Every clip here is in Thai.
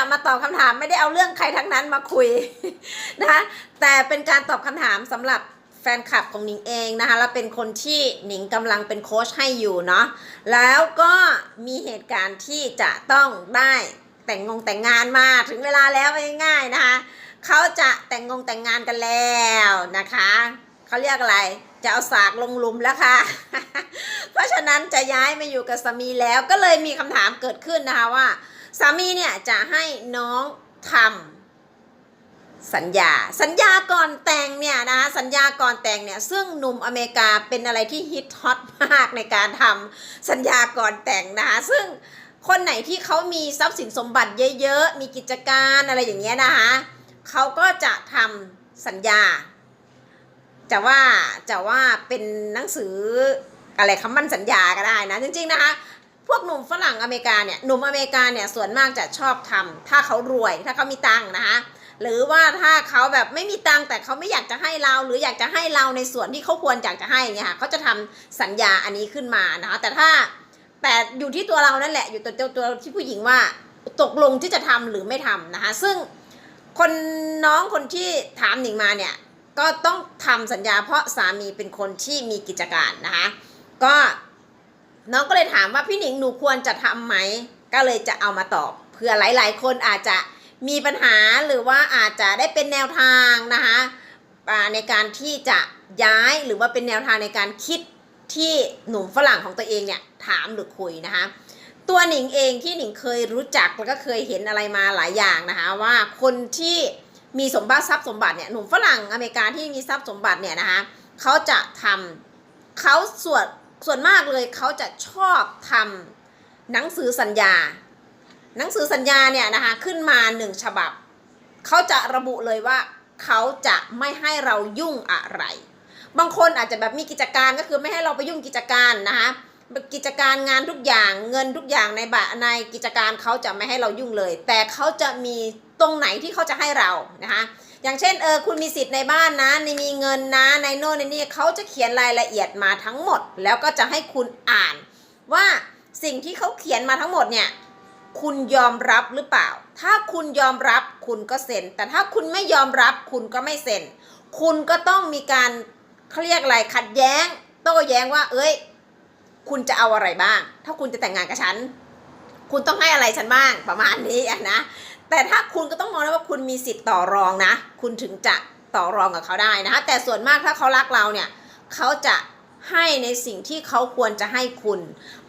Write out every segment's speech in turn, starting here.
จะมาตอบคำถามไม่ได้เอาเรื่องใครทั้งนั้นมาคุยนะคะแต่เป็นการตอบคำถามสำหรับแฟนคลับของหนิงเองนะคะ แล้วเป็นคนที่หนิงกำลังเป็นโค้ชให้อยู่เนาะแล้วก็มีเหตุการณ์ที่จะต้องได้แต่งงงแต่งงานมาถึงเวลาแล้วง่ายๆนะคะเขาจะแต่งงงแต่งงานกันแล้วนะคะเขาเรียกอะไรจะเอาสากลงลุมแล้วค่ะ เพราะฉะนั้นจะย้ายมาอยู่กับสามีแล้วก็เลยมีคำถามเกิดขึ้นนะคะว่า สามีเนี่ยจะให้น้องทำสัญญา สัญญาก่อนแต่งเนี่ยนะคะสัญญาก่อนแต่งเนี่ยซึ่งหนุ่มอเมริกาเป็นอะไรที่ฮิตฮอตมากในการทำสัญญาก่อนแต่งนะคะซึ่งคนไหนที่เขามีทรัพย์สินสมบัติเยอะๆ มีกิจการอะไรอย่างเงี้ยนะคะเขาก็จะทำสัญญา จะว่าจะว่าเป็นหนังสืออะไรคำมั่นสัญญาก็ได้นะจริงๆนะคะ พวกหนุ่มฝรั่งอเมริกาเนี่ยหนุ่มอเมริกาเนี่ยส่วนมากจะชอบทำถ้าเขารวยถ้าเขามีตังค์นะคะหรือว่าถ้าเขาแบบไม่มีตังค์แต่เขาไม่อยากจะให้เรา หรืออยากจะให้เราในส่วนที่เขาควรอยากจะให้เนี่ยค่ะเขาจะทำสัญญาอันนี้ขึ้นมานะคะแต่ถ้าแต่อยู่ที่ตัวเรานั่นแหละ อยู่ตัวตัวตัวที่ผู้หญิงว่าตกลงที่จะทำหรือไม่ทำนะคะซึ่งคนน้องคนที่ถามหนิงมาเนี่ยก็ต้องทำสัญญาเพราะสามีเป็นคนที่มีกิจการนะคะก็ น้องก็เลยถามว่าพี่หนิงหนูควรจะทำไหม ก็เลยจะเอามาตอบเผื่อหลาย ๆ คนอาจจะมีปัญหาหรือว่าอาจจะได้เป็นแนวทางนะคะในการที่จะย้ายหรือว่าเป็นแนวทางในการคิดที่หนุ่มฝรั่งของตัวเองเนี่ยถามหรือคุยนะคะตัวหนิงเองที่หนิงเคยรู้จักแล้วก็เคยเห็นอะไรมาหลายอย่างนะคะว่าคนที่มีสมบัติทรัพย์สมบัติเนี่ยหนุ่มฝรั่งอเมริกาที่มีทรัพย์สมบัติเนี่ยนะคะเขาจะทำเขาสวน ส่วนมากเลยเขาจะชอบทำหนังสือสัญญา หนังสือสัญญาเนี่ยนะคะขึ้นมาหนึ่งฉบับ เขาจะระบุเลยว่าเขาจะไม่ให้เรายุ่งอะไร บางคนอาจจะแบบมีกิจการก็คือไม่ให้เราไปยุ่งกิจการนะคะกิจการงานทุกอย่างเงินทุกอย่างในบะในกิจการเขาจะไม่ให้เรายุ่งเลย แต่เขาจะมีตรงไหนที่เขาจะให้เรานะคะ อย่างเช่นเออคุณมีสิทธิ์ในบ้านนะในมีเงินนะในโน่นในนี่เขาจะเขียนรายละเอียดมาทั้งหมด แล้วก็จะให้คุณอ่าน ว่าสิ่งที่เขาเขียนมาทั้งหมดเนี่ยคุณยอมรับหรือเปล่า ถ้าคุณยอมรับคุณก็เซ็น แต่ถ้าคุณไม่ยอมรับคุณก็ไม่เซ็น คุณก็ต้องมีการเขาเรียกอะไรขัดแย้ง โต้แย้งว่า เอ้ย คุณจะเอาอะไรบ้าง ถ้าคุณจะแต่งงานกับฉัน คุณต้องให้อะไรฉันบ้างประมาณนี้นะ แต่ถ้าคุณก็ต้องมองนะว่าคุณมีสิทธิ์ต่อรองนะ คุณถึงจะต่อรองกับเขาได้นะคะ แต่ส่วนมากถ้าเขารักเราเนี่ยเขาจะให้ในสิ่งที่เขาควรจะให้คุณ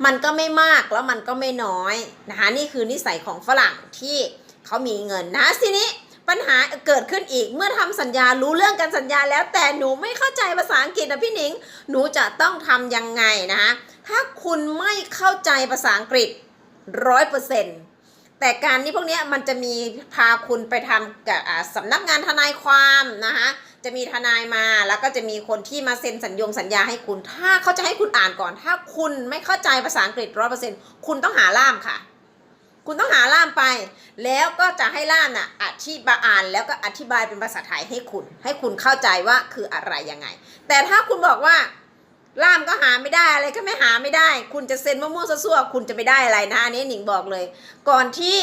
มันก็ไม่มากแล้วมันก็ไม่น้อยนะคะนี่คือนิสัยของฝรั่งที่เขามีเงินนะทีนี้ปัญหาเกิดขึ้นอีกเมื่อทำสัญญารู้เรื่องการสัญญาแล้วแต่หนูไม่เข้าใจภาษาอังกฤษนะพี่หนิง หนูจะต้องทำยังไงนะคะถ้าคุณไม่เข้าใจภาษาอังกฤษร้อยเปอร์เซ็นต์ แต่การนี้พวกนี้มันจะมีพาคุณไปทำกับสำนักงานทนายความนะคะจะมีทนายมาแล้วก็จะมีคนที่มาเซ็นสัญญงสัญญาให้คุณ ถ้าเขาจะให้คุณอ่านก่อน ถ้าคุณไม่เข้าใจภาษาอังกฤษร้อยเปอร์เซ็นต์คุณต้องหาล่ามค่ะ คุณต้องหาล่ามไป แล้วก็จะให้ล่ามน่ะอธิบายอ่านแล้วก็อธิบายเป็นภาษาไทยให้คุณ ให้คุณเข้าใจว่าคืออะไรยังไง แต่ถ้าคุณบอกว่า ล่ามก็หาไม่ได้อะไรก็ไม่หาไม่ได้ คุณจะเซ็นมะม่วงซั่วๆคุณจะไม่ได้อะไรนะอันนี้หนิงบอกเลย ก่อนที่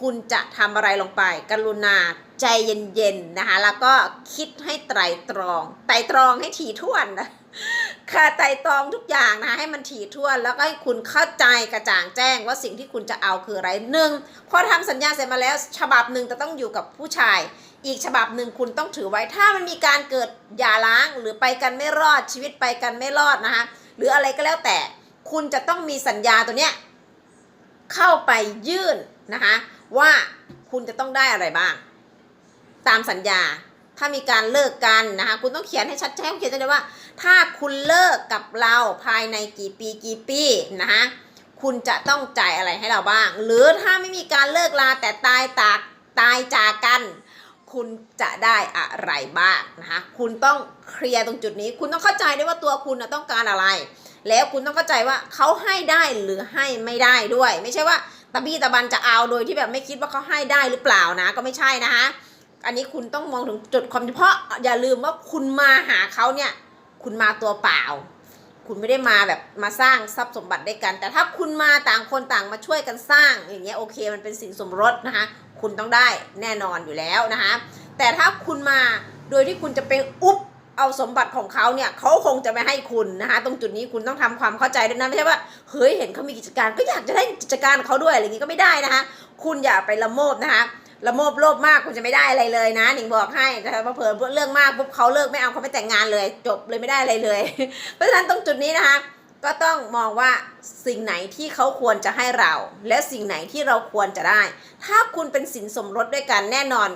คุณจะทำอะไรลงไป กรุณาใจเย็นๆนะคะแล้วก็คิดให้ไตรตรองไตรตรองให้ถี่ถ้วนนะค่ะไตรตรองทุกอย่างนะคะให้มันถี่ถ้วน แล้วก็ให้คุณเข้าใจกระจ่างแจ้งว่าสิ่งที่คุณจะเอาคืออะไรหนึ่งพอทำสัญญาเสร็จมาแล้ว ฉบับหนึ่งจะต้องอยู่กับผู้ชาย อีกฉบับหนึ่งคุณต้องถือไว้ถ้ามันมีการเกิดหย่าร้างหรือไปกันไม่รอดชีวิตไปกันไม่รอดนะคะหรืออะไรก็แล้วแต่คุณจะต้องมีสัญญาตัวเนี้ยเข้าไปยื่นนะคะว่าคุณจะต้องได้อะไรบ้าง ตามสัญญาถ้ามีการเลิกกันนะคะคุณต้องเขียนให้ชัดแจ้งเขียนได้เลยว่า ถ้าคุณเลิกกับเราภายในกี่ปีกี่ปีนะคะคุณจะต้องจ่ายอะไรให้เราบ้าง หรือถ้าไม่มีการเลิกลาแต่ตายตากตายจากกัน คุณจะได้อะไรบ้างนะคะคุณต้องเคลียร์ตรงจุดนี้ คุณต้องเข้าใจด้วยว่าตัวคุณต้องการอะไร แล้วคุณต้องเข้าใจว่าเขาให้ได้หรือให้ไม่ได้ด้วย ไม่ใช่ว่าตะบี้ตะบันจะเอาโดยที่แบบไม่คิดว่าเขาให้ได้หรือเปล่านะ ก็ไม่ใช่นะคะอันนี้คุณต้องมองถึงจุดความเฉพาะอย่าลืมว่าคุณมาหาเขาเนี่ย คุณมาตัวเปล่า คุณไม่ได้มาแบบมาสร้างทรัพย์สมบัติด้วยกัน แต่ถ้าคุณมาต่างคนต่างมาช่วยกันสร้างอย่างเงี้ยโอเคมันเป็นสินสมรสนะคะ คุณต้องได้แน่นอนอยู่แล้วนะคะ แต่ถ้าคุณมาโดยที่คุณจะไปอุบเอาสมบัติของเขาเนี่ยเขาคงจะไม่ให้คุณนะคะ ตรงจุดนี้คุณต้องทำความเข้าใจด้วยนะไม่ใช่ว่าเฮ้ยเห็นเขามีกิจการก็อยากจะได้กิจการเขาด้วยอะไรอย่างงี้ก็ไม่ได้นะคะ คุณอย่าไปละโมบนะคะ ละโมบโลภมากคุณจะไม่ได้อะไรเลยนะหนิงบอกให้แต่พอเผลอเรื่องมากปุ๊บเขาเลิกไม่เอาเขาไม่แต่งงานเลย จบเลยไม่ได้อะไรเลย เพราะฉะนั้นตรงจุดนี้นะคะ ก็ต้องมองว่าสิ่งไหนที่เขาควรจะให้เรา และสิ่งไหนที่เราควรจะได้ ถ้าคุณเป็นสินสมรสด้วยกันแน่นอน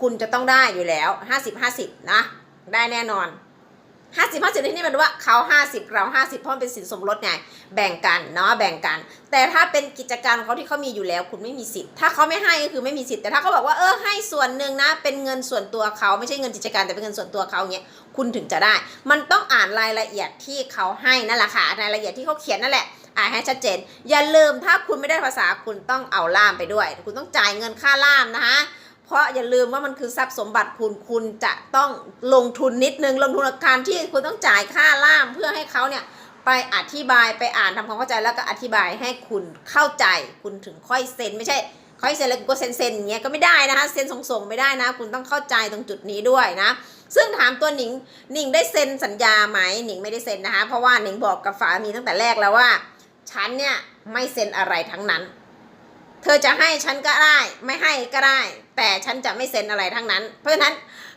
คุณจะต้องได้อยู่แล้ว 50 50 นะ ได้แน่นอน 50 50ที่นี่มันว่าเขา50เรา50เพราะมันเป็นสินสมรสไงแบ่งกันเนาะแบ่งกัน แต่ถ้าเป็นกิจการของเขาที่เขามีอยู่แล้ว คุณไม่มีสิทธิ์ถ้าเขาไม่ให้ก็คือไม่มีสิทธิ์แต่ถ้าเขาบอกว่าเออให้ส่วนหนึ่งนะ เป็นเงินส่วนตัวเขาไม่ใช่เงินกิจการแต่เป็นเงินส่วนตัวเขาเงี้ยคุณถึงจะได้ มันต้องอ่านรายละเอียดที่เขาให้นั่นแหละค่ะรายละเอียดที่เขาเขียนนั่นแหละอ่านให้ชัดเจน อย่าลืมถ้าคุณไม่ได้ภาษาคุณต้องเอาล่ามไปด้วย คุณต้องจ่ายเงินค่าล่ามนะคะ เพราะอย่าลืมว่ามันคือทรัพย์สมบัติคุณคุณจะต้องลงทุนนิดนึงลงทุนกับการที่คุณต้องจ่ายค่าล่ามเพื่อให้เขาเนี่ยไปอธิบายไปอ่านทำความเข้าใจแล้วก็อธิบายให้คุณเข้าใจคุณถึงค่อยเซ็นไม่ใช่ค่อยเซ็นแล้วกูก็เซ็นเซ็นอย่างเงี้ยก็ไม่ได้นะคะเซ็นส่งๆไม่ได้นะ คุณต้องเข้าใจตรงจุดนี้ด้วยนะ ซึ่งถามตัวหนิงหนิงได้เซ็นสัญญาไหมหนิงไม่ได้เซ็นนะคะเพราะว่าหนิงบอกกับฝามีตั้งแต่แรกแล้วว่าฉันเนี่ยไม่เซ็นอะไรทั้งนั้น เธอจะให้ฉันก็ได้ ไม่ให้ก็ได้ แต่ฉันจะไม่เซ็นอะไรทั้งนั้น เพราะฉะนั้น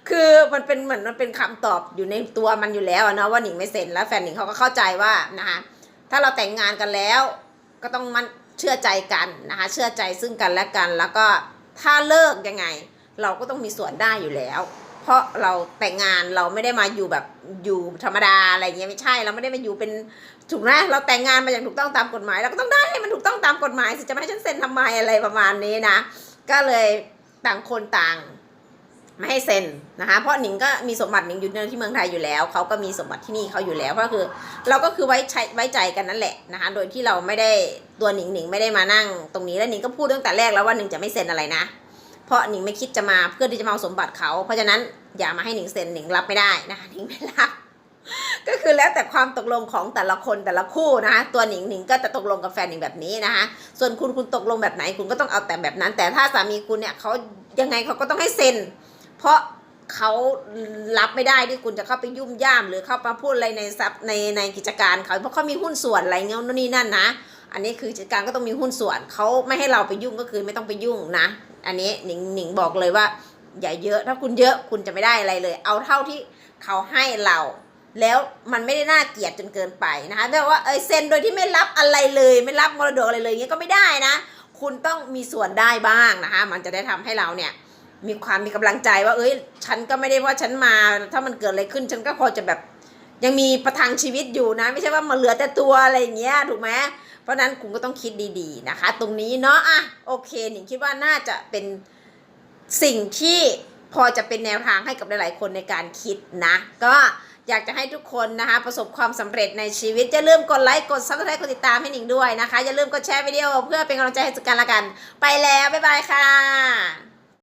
คือมันเป็นเหมือนมันเป็นคำตอบอยู่ในตัวมันอยู่แล้วเนาะว่าหนิงไม่เซ็นแล้วแฟนหนิงเขาก็เข้าใจว่านะคะถ้าเราแต่งงานกันแล้ว ก็ต้องมันเชื่อใจกันนะคะเชื่อใจซึ่งกันและกัน แล้วก็ถ้าเลิกยังไง เราก็ต้องมีส่วนได้อยู่แล้ว เพราะเราแต่งงานเราไม่ได้มาอยู่แบบอยู่ธรรมดาอะไรเงี้ยไม่ใช่เราไม่ได้มาอยู่เป็นถูกไหมเราแต่งงานมาอย่างถูกต้องตามกฎหมายเราก็ต้องได้ให้มันถูกต้องตามกฎหมายสิจะไม่ให้ฉันเซ็นทำไมอะไรประมาณนี้นะ ก็เลยต่างคนต่างไม่ให้เซ็นนะคะเพราะหนิงก็มีสมบัติหนิงอยู่ที่เมืองไทยอยู่แล้วเขาก็มีสมบัติที่นี่เขาอยู่แล้วก็คือ เราก็คือไว้ใช้ไว้ใจกันนั่นแหละนะคะโดยที่เราไม่ได้ตัวหนิงหนิงไม่ได้มานั่งตรงนี้แล้วหนิงก็พูดตั้งแต่แรกแล้วว่าหนิงจะไม่เซ็นอะไรนะ เพราะหนิงไม่คิดจะมาเพื่อที่จะมาเอาสมบัติเขา เพราะฉะนั้นอย่ามาให้หนิงเซ็นหนิงรับไม่ได้นะคะหนิงไม่รับก็คือแล้วแต่ความตกลงของแต่ละคนแต่ละคู่นะคะตัวหนิงหนิงก็จะตกลงกับแฟนหนิงแบบนี้นะคะส่วนคุณคุณตกลงแบบไหนคุณก็ต้องเอาแต่แบบนั้น แต่ถ้าสามีคุณเนี่ยเขายังไงเขาก็ต้องให้เซ็น เพราะเขารับไม่ได้ที่คุณจะเข้าไปยุ่มย่าม หรือเข้ามาพูดอะไรในทรัพย์ในในกิจการเขาเพราะเขามีหุ้นส่วนอะไรเงี้ยนู่นนี่นั่นนะ อันนี้คือกิจการก็ต้องมีหุ้นส่วนเขาไม่ให้เราไปยุ่งก็คือไม่ต้องไปยุ่งนะ อันนี้หนิงหนิงบอกเลยว่า อย่าเยอะถ้าคุณเยอะคุณจะไม่ได้อะไรเลย เอาเท่าที่เขาให้เราแล้วมันไม่ได้น่าเกลียดจนเกินไปนะคะแต่ว่าเอยเซ็นโดยที่ไม่รับอะไรเลย ไม่รับมรดกอะไรเลยเงี้ยก็ไม่ได้นะ คุณต้องมีส่วนได้บ้างนะคะ มันจะได้ทำให้เราเนี่ย มีความมีกำลังใจว่า เอ้ย ฉันก็ไม่ได้ว่าฉันมา ถ้ามันเกิดอะไรขึ้น ฉันก็พอจะแบบ ยังมีประทังชีวิตอยู่นะ ไม่ใช่ว่ามาเหลือแต่ตัวอะไรอย่างเงี้ยถูกไหม เพราะนั้นคุณก็ต้องคิดดีๆนะคะ ตรงนี้เนาะอะโอเคหนิงคิดว่าน่าจะเป็นสิ่งที่พอจะเป็นแนวทางให้กับหลายๆคนในการคิดนะ ก็อยากจะให้ทุกคนนะคะประสบความสำเร็จในชีวิตอย่าลืมกดไลค์กดซับสไครต์กดติดตามให้หนิงด้วยนะคะ อย่าลืมกดแชร์วิดีโอเพื่อเป็นกำลังใจให้กันละกัน ไปแล้ว บ๊ายบายค่ะ